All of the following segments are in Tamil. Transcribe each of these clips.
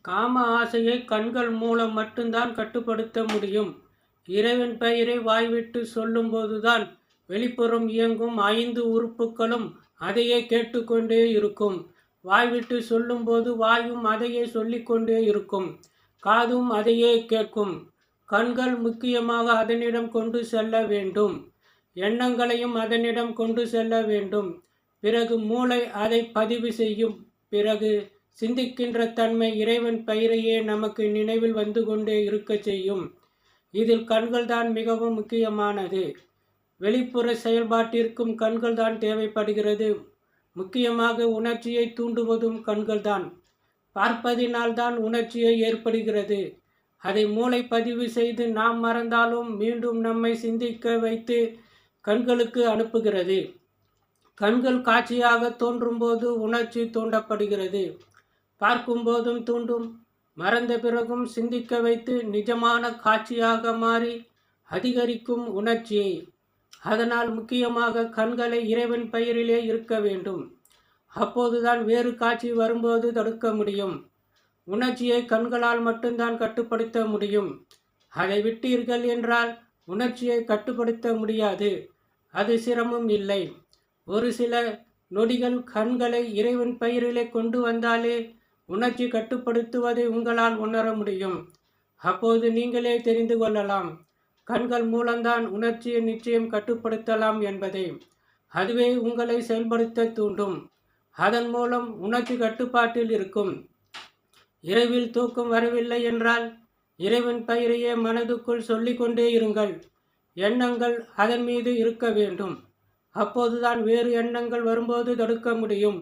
காம ஆசையை கண்கள் மூலம் மட்டும்தான் கட்டுப்படுத்த முடியும். இறைவன் பெயரை வாய்விட்டு சொல்லும்போதுதான் வெளிப்புறம் இயங்கும் ஐந்து உறுப்புகளும் அதையே கேட்டுக்கொண்டே இருக்கும். வாய்விட்டு சொல்லும்போது வாயும் அதையே சொல்லிக்கொண்டே இருக்கும். காதும் அதையே கேட்கும். கண்கள் முக்கியமாக அதனிடம் கொண்டு செல்ல வேண்டும். எண்ணங்களையும் அதனிடம் கொண்டு செல்ல வேண்டும். பிறகு மூளை அதை பதிவு செய்யும். பிறகு சிந்திக்கின்ற தன்மை இறைவன் பெயரையே நமக்கு நினைவில் வந்து கொண்டே இருக்க செய்யும். இதில் கண்கள்தான் மிகவும் முக்கியமானது. வெளிப்புற செயல்பாட்டிற்கும் கண்கள்தான் தேவைப்படுகிறது. முக்கியமாக உணர்ச்சியை தூண்டுவதும் கண்கள்தான். பார்ப்பதினால்தான் உணர்ச்சியை ஏற்படுகிறது. அதை மூளை பதிவு செய்து நாம் மறந்தாலும் மீண்டும் நம்மை சிந்திக்க வைத்து கண்களுக்கு அனுப்புகிறது. கண்கள் காட்சியாக தோன்றும்போது உணர்ச்சி தூண்டப்படுகிறது. பார்க்கும்போதும் தூண்டும். மறந்த பிறகும் சிந்திக்க வைத்து நிஜமான காட்சியாக மாறி அதிகரிக்கும் உணர்ச்சியை அதனால் முக்கியமாக கண்களை இறைவன் பெயரிலே இருக்க வேண்டும். அப்போதுதான் வேறு காட்சி வரும்போது தடுக்க முடியும். உணர்ச்சியை கண்களால் மட்டும்தான் கட்டுப்படுத்த முடியும். அதை விட்டீர்கள் என்றால் உணர்ச்சியை கட்டுப்படுத்த முடியாது. அது சிரமம் இல்லை. ஒரு சில நொடிகள் கண்களை இறைவன் பெயரிலே கொண்டு வந்தாலே உணர்ச்சி கட்டுப்படுத்துவதை உங்களால் உணர முடியும். அப்போது நீங்களே தெரிந்து கொள்ளலாம். கண்கள் மூலம்தான் உணர்ச்சியை நிச்சயம் கட்டுப்படுத்தலாம் என்பதை. அதுவே உங்களை செயல்படுத்த தூண்டும். அதன் மூலம் உணர்ச்சி கட்டுப்பாட்டில் இருக்கும். இரவில் தூக்கம் வரவில்லை என்றால் இறைவன் பெயரையே மனதுக்குள் சொல்லிக்கொண்டே இருங்கள். எண்ணங்கள் அதன் மீது இருக்க வேண்டும். அப்போதுதான் வேறு எண்ணங்கள் வரும்போது தடுக்க முடியும்.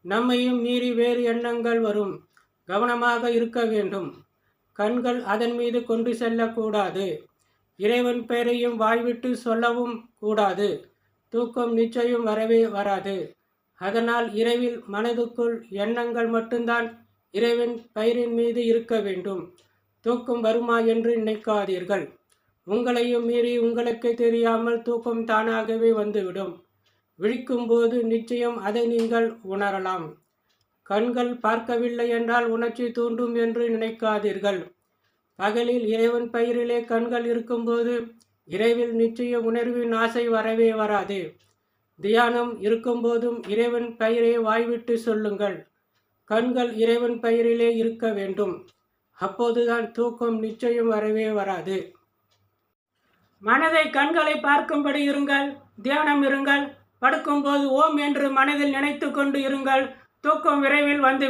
நம்மையும் மீறி வேறு எண்ணங்கள் வரும். கவனமாக இருக்க வேண்டும். கண்கள் அதன் மீது கொண்டு செல்லக்கூடாது. இறைவன் பெயரையும் வாய்விட்டு சொல்லவும் கூடாது. தூக்கம் நிச்சயம் வரவே வராது. அதனால் இரவில் மனதுக்குள் எண்ணங்கள் மட்டும்தான் இறைவன் பெயரின் மீது இருக்க வேண்டும். தூக்கம் வருமா என்று நினைக்காதீர்கள். உங்களையும் மீறி உங்களுக்கு தெரியாமல் தூக்கம் தானாகவே வந்துவிடும். விழிக்கும்போது நிச்சயம் அதை நீங்கள் உணரலாம். கண்கள் பார்க்கவில்லை என்றால் உணர்ச்சி தூண்டும் என்று நினைக்காதீர்கள். பகலில் இறைவன் பயிரிலே கண்கள் இருக்கும்போது இரவில் நிச்சய உணர்வின் ஆசை வரவே வராது. தியானம் இருக்கும்போதும் இறைவன் பெயரை வாய்விட்டு சொல்லுங்கள். கண்கள் இறைவன் பெயரிலே இருக்க வேண்டும். அப்போதுதான் தூக்கம் நிச்சயம் வரவே வராது. மனதை கண்களை பார்க்கும்படி இருங்கள் தியானம் இருங்கள் படுக்கும்போது ஓம் என்று மனதில் நினைத்து கொண்டு இருங்கள். தூக்கம் விரைவில் வந்து